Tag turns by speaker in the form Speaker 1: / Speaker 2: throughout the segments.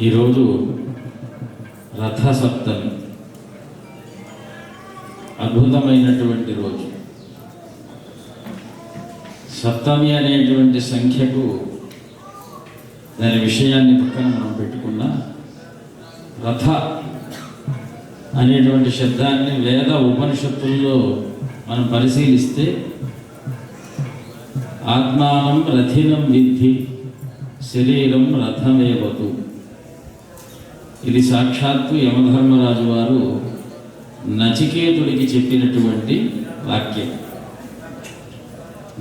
Speaker 1: ఈరోజు రథసప్తమి. అద్భుతమైనటువంటి రోజు. సప్తమి అనేటువంటి సంఖ్యకు దాని విషయాన్ని పక్కన మనం పెట్టుకున్న రథ అనేటువంటి శబ్దాన్ని వేద ఉపనిషత్తుల్లో మనం పరిశీలిస్తే ఆత్మానం రథినం విద్ధి శరీరం రథమేవతు. ఇది సాక్షాత్తు యమధర్మరాజు వారు నచికేతుడికి చెప్పినటువంటి వాక్యం.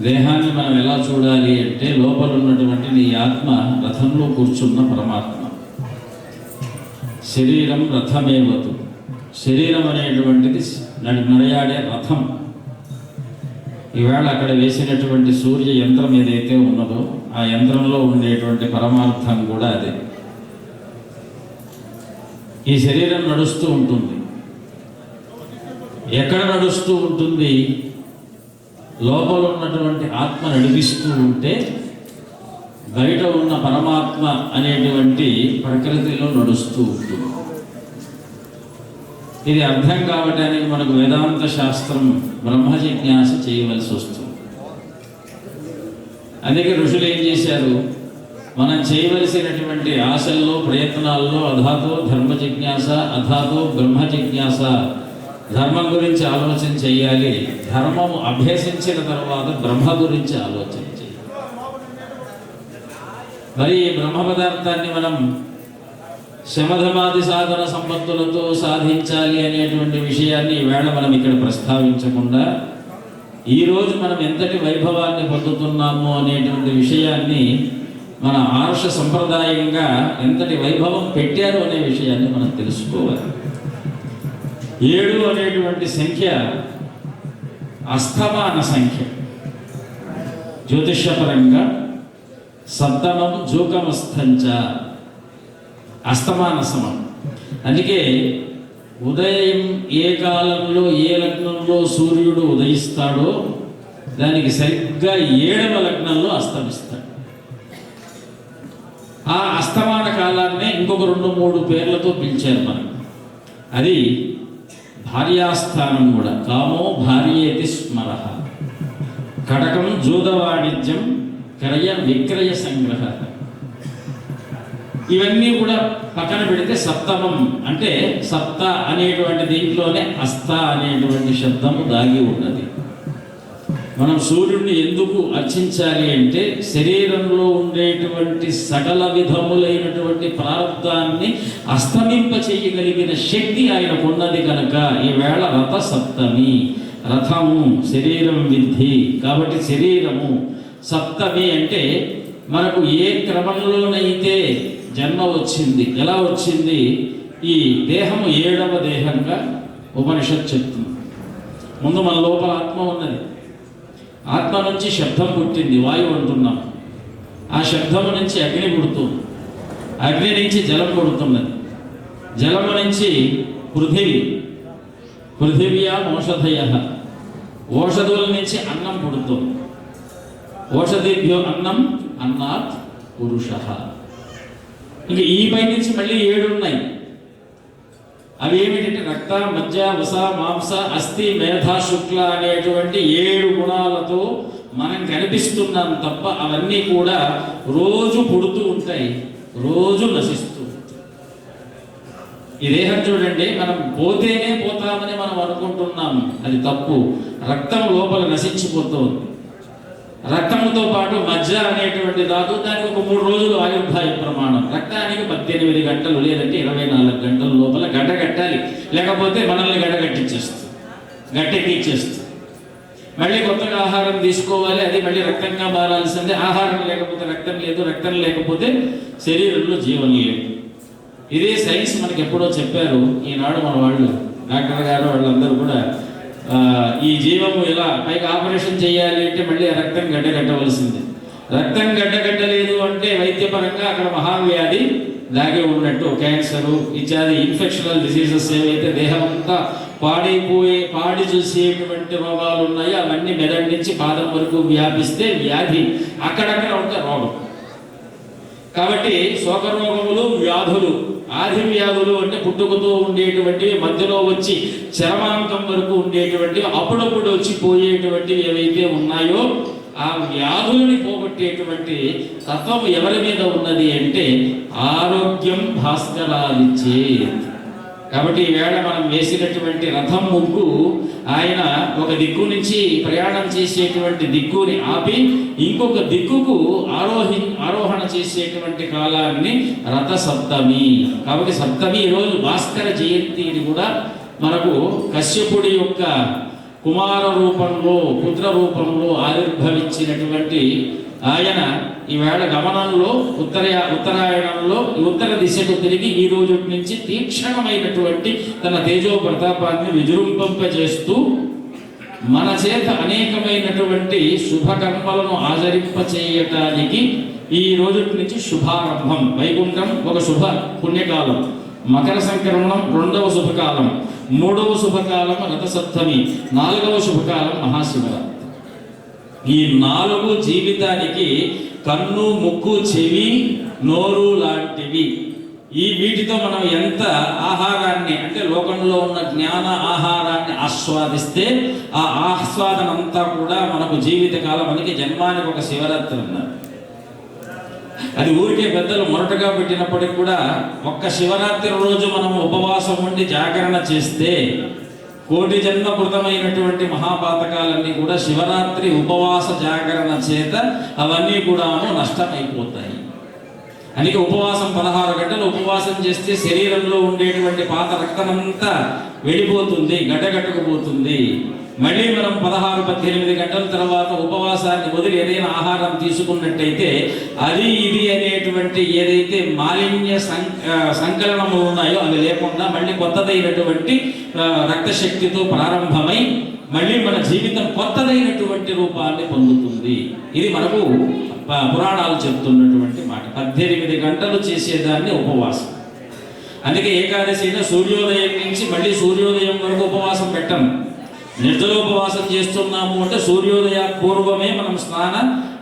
Speaker 1: దేహాన్ని మనం ఎలా చూడాలి అంటే లోపల ఉన్నటువంటి నీ ఆత్మ రథంలో కూర్చున్న పరమాత్మ. శరీరం రథమేవతు. శరీరం అనేటువంటిది నడి నడయాడే రథం. ఈవేళ అక్కడ వేసినటువంటి సూర్య యంత్రం ఏదైతే ఉన్నదో ఆ యంత్రంలో ఉండేటువంటి పరమార్థం కూడా అదే. ఈ శరీరం నడుస్తూ ఉంటుంది. ఎక్కడ నడుస్తూ ఉంటుంది? లోపల ఉన్నటువంటి ఆత్మ నడిపిస్తూ ఉంటే బయట ఉన్న పరమాత్మ అనేటువంటి ప్రకృతిలో నడుస్తూ ఉంటుంది. ఇది అర్థం కావడానికి మనకు వేదాంత శాస్త్రం బ్రహ్మ జిజ్ఞాస చేయవలసి వస్తుంది. అందుకే ఋషులు ఏం చేశారు? మనం చేయవలసినటువంటి ఆశల్లో ప్రయత్నాల్లో అధాతో ధర్మ జిజ్ఞాస అధాతో బ్రహ్మ జిజ్ఞాస. ధర్మం గురించి ఆలోచన చేయాలి. ధర్మము అభ్యసించిన తర్వాత బ్రహ్మ గురించి ఆలోచన చేయాలి. మరి ఈ బ్రహ్మ పదార్థాన్ని మనం శమధమాది సాధన సంపత్తులతో సాధించాలి అనేటువంటి విషయాన్ని ఈవేళ మనం ఇక్కడ ప్రస్తావించకుండా ఈరోజు మనం ఎంతటి వైభవాన్ని పొందుతున్నాము అనేటువంటి విషయాన్ని మన ఆర్ష సంప్రదాయంగా ఎంతటి వైభవం పెట్టారు అనే విషయాన్ని మనం తెలుసుకోవాలి. ఏడు అనేటువంటి సంఖ్య అస్తమాన సంఖ్య. జ్యోతిషపరంగా సప్తమం జూకమస్థంచ అస్తమాన సమం. అందుకే ఉదయం ఏ కాలంలో ఏ లగ్నంలో సూర్యుడు ఉదయిస్తాడో దానికి సరిగ్గా ఏడవ లగ్నంలో అస్తమిస్తాడు. ఆ అస్తమాన కాలాన్నే ఇంకొక రెండు మూడు పేర్లతో పిలిచారు మనం అది భార్యాస్థానం కూడా. కామో భార్యేతి స్మర. కడకం జూదవాణిజ్యం క్రయ విక్రయ సంగ్రహ. ఇవన్నీ కూడా పక్కన పెడితే సప్తమం. అంటే సప్త అనేటువంటి దీంట్లోనే అస్త అనేటువంటి శబ్దము దాగి ఉన్నది. మనం సూర్యుడిని ఎందుకు అర్చించాలి అంటే శరీరంలో ఉండేటువంటి సకల విధములైనటువంటి ప్రారంధాన్ని అస్తమింప చేయగలిగిన శక్తి ఆయన ఉన్నది కనుక ఈవేళ రథ సప్తమి రథము శరీరం విద్ధి. కాబట్టి శరీరము సప్తమి అంటే మనకు ఏ క్రమంలోనైతే జన్మ వచ్చింది ఎలా వచ్చింది? ఈ దేహము ఏడవ దేహంగా ఉపనిషత్ చెప్తుంది. ముందు మన లోపల ఆత్మ ఉన్నది. ఆత్మ నుంచి శబ్దం పుట్టింది వాయువు అంటున్నాం. ఆ శబ్దం నుంచి అగ్ని పుడుతుంది. అగ్ని నుంచి జలం పుడుతున్నది. జలము నుంచి పృథివీ. పృథివ్యా ఓషధయ. ఓషధుల నుంచి అన్నం పుడుతుంది. ఓషధిభ్యో అన్నం అన్నాత్ పురుష. ఇంక ఈ పై నుంచి మళ్ళీ ఏడు ఉన్నాయి. అవి ఏమిటంటే రక్త మజ్జ వస మాంస అస్థి మేధ శుక్ల అనేటువంటి ఏడు గుణాలతో మనం కనిపిస్తున్నాం తప్ప అవన్నీ కూడా రోజు పుడుతూ ఉంటాయి రోజు నశిస్తూ ఉంటాయి. ఈ దేహం చూడండి మనం పోతేనే పోతామని మనం అనుకుంటున్నాం. అది తప్పు. రక్తం లోపల నశించిపోతుంది రక్తముతో పాటు మజ్జ అనేటువంటి ధాతు దానికి ఒక మూడు రోజులు ఆయుర్దాయ ప్రమాణం. రక్తానికి పద్దెనిమిది గంటలు లేదంటే ఇరవై నాలుగు గంటల లోపల గడ్డ కట్టాలి. లేకపోతే మనల్ని గడ్డ కట్టించేస్తుంది. గట్టెక్కిచ్చేస్తుంది. మళ్ళీ కొత్తగా ఆహారం తీసుకోవాలి. అది మళ్ళీ రక్తంగా మారాల్సిందే. ఆహారం లేకపోతే రక్తం లేదు రక్తం లేకపోతే శరీరంలో జీవం లేదు. ఇదే సైన్స్ మనకి ఎప్పుడో చెప్పారు. ఈనాడు మన వాళ్ళు డాక్టర్ గారు వాళ్ళందరూ కూడా ఈ జీవము ఇలా పైకి ఆపరేషన్ చేయాలి అంటే మళ్ళీ రక్తం రక్తం గడ్డగట్టవలసిందే రక్తం గడ్డగట్టలేదు అంటే వైద్యపరంగా అక్కడ మహావ్యాధి దాగి ఉన్నట్టు క్యాన్సరు ఇత్యాది ఇన్ఫెక్షనల్ డిసీజెస్ ఏవైతే దేహం అంతా పాడైపోయే పాడి చూసేటువంటి రోగాలు ఉన్నాయో అవన్నీ మెదడు నుంచి పాదం వరకు వ్యాపిస్తే వ్యాధి అక్కడక్కడ ఉంటే రోగం. కాబట్టి శోకరోగములు వ్యాధులు ఆది వ్యాధులు అంటే పుట్టుకతో ఉండేటువంటి మధ్యలో వచ్చి చరమాంకం వరకు ఉండేటువంటివి అప్పుడప్పుడు వచ్చి పోయేటువంటి ఏవైతే ఉన్నాయో ఆ వ్యాధులని పోగొట్టేటువంటి తత్వం ఎవరి మీద ఉన్నది అంటే ఆరోగ్యం భాస్కరాలిచ్చే కాబట్టి ఈవేళ మనం వేసినటువంటి రథం ముగ్గు ఆయన ఒక దిక్కు నుంచి ప్రయాణం చేసేటువంటి దిక్కుని ఆపి ఇంకొక దిక్కుకు ఆరోహి చేసేటువంటి కాలాన్ని రథ సప్తమి కాబట్టి సప్తమి ఈరోజు భాస్కర జయంతిని కూడా మనకు కశ్యపుడి యొక్క కుమార రూపంలో పుత్ర రూపంలో ఆవిర్భవించినటువంటి ఆయన ఈవేళ గమనంలో ఉత్తర ఉత్తరాయణంలో ఉత్తర దిశకు తిరిగి ఈ రోజు నుంచి తీక్షణమైనటువంటి తన తేజో ప్రతాపాన్ని విజృంభింపజేస్తూ మన చేత అనేకమైనటువంటి శుభకర్మలను ఆచరింపచేయటానికి ఈ రోజు నుంచి శుభారంభం. వైకుంఠం ఒక శుభ పుణ్యకాలం. మకర సంక్రమణం రెండవ శుభకాలం. మూడవ శుభకాలం రథసప్తమి. నాలుగవ శుభకాలం మహాశివరాత్రి. ఈ నాలుగు జీవితానికి కన్ను ముక్కు చెవి నోరు లాంటివి. ఈ వీటితో మనం ఎంత ఆహారాన్ని అంటే లోకంలో ఉన్న జ్ఞాన ఆహారాన్ని ఆస్వాదిస్తే ఆ ఆస్వాదనంతా కూడా మనకు జీవితకాలం మనకి జన్మానికి ఒక శివరాత్రి అన్నారు. అది ఊరికే పెద్దలు మొరటగా పెట్టినప్పటికి కూడా ఒక్క శివరాత్రి రోజు మనం ఉపవాసం ఉండి జాగరణ చేస్తే కోటి జన్మ కృతమైనటువంటి మహాపాతకాలన్నీ కూడా శివరాత్రి ఉపవాస జాగరణ చేత అవన్నీ కూడాను నష్టమైపోతాయి. అందుకే ఉపవాసం పదహారు గంటలు ఉపవాసం చేస్తే శరీరంలో ఉండేటువంటి పాత రక్తమంతా వెళ్ళిపోతుంది గడ్డగట్టుకుపోతుంది. మళ్ళీ మనం పదహారు పద్దెనిమిది గంటల తర్వాత ఉపవాసాన్ని వదిలి ఏదైనా ఆహారం తీసుకున్నట్టయితే అది ఇది అనేటువంటి ఏదైతే మాలిన్య సంకలనములు ఉన్నాయో అవి లేకుండా మళ్ళీ కొత్తదైనటువంటి రక్తశక్తితో ప్రారంభమై మళ్ళీ మన జీవితం కొత్తదైనటువంటి రూపాన్ని పొందుతుంది. ఇది మనకు పురాణాలు చెప్తున్నటువంటి మాట. పద్దెనిమిది గంటలు చేసేదాన్ని ఉపవాసం. అందుకే ఏకాదశి అయినా సూర్యోదయం నుంచి మళ్ళీ సూర్యోదయం వరకు ఉపవాసం పెట్టం. నిర్జలోపవాసం చేస్తున్నాము అంటే సూర్యోదయ పూర్వమే మనం స్నాన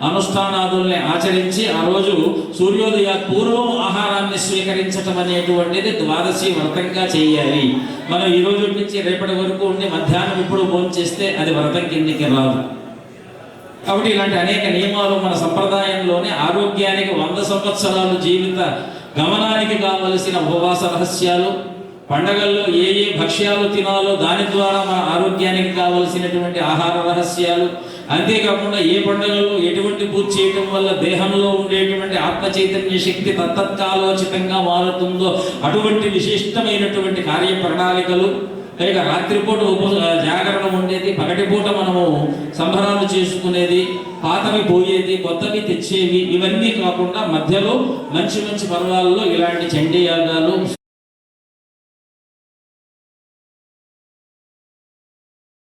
Speaker 1: అనుష్ఠానాదుల్ని ఆచరించి ఆ రోజు సూర్యోదయ పూర్వం ఆహారాన్ని స్వీకరించటం అనేటువంటిది ద్వాదశి వ్రతంగా చేయాలి. మనం ఈ రోజు నుంచి రేపటి వరకు ఉండి మధ్యాహ్నం ఇప్పుడు భోజనం చేస్తే అది వ్రతం కిందికి రాదు. కాబట్టి ఇలాంటి అనేక నియమాలు మన సంప్రదాయంలోనే ఆరోగ్యానికి వంద సంవత్సరాలు జీవిత గమనానికి కావలసిన ఉపవాస రహస్యాలు పండగల్లో ఏ ఏ భక్ష్యాలు తినాలో దాని ద్వారా మన ఆరోగ్యానికి కావలసినటువంటి ఆహార రహస్యాలు. అంతేకాకుండా ఏ పండుగల్లో ఎటువంటి పూజ చేయటం వల్ల దేహంలో ఉండేటువంటి ఆత్మ చైతన్య శక్తి తత్తత్కాలోచితంగా మారుతుందో అటువంటి విశిష్టమైనటువంటి కార్య ప్రణాళికలు లేక రాత్రిపూట ఉప జాగరణ ఉండేది పగటిపూట మనము సంబరాలు చేసుకునేది పాతవి పోయేది కొత్తవి తెచ్చేవి ఇవన్నీ కాకుండా మధ్యలో మంచి మంచి పర్వాలలో ఇలాంటి చండీ యాగాలు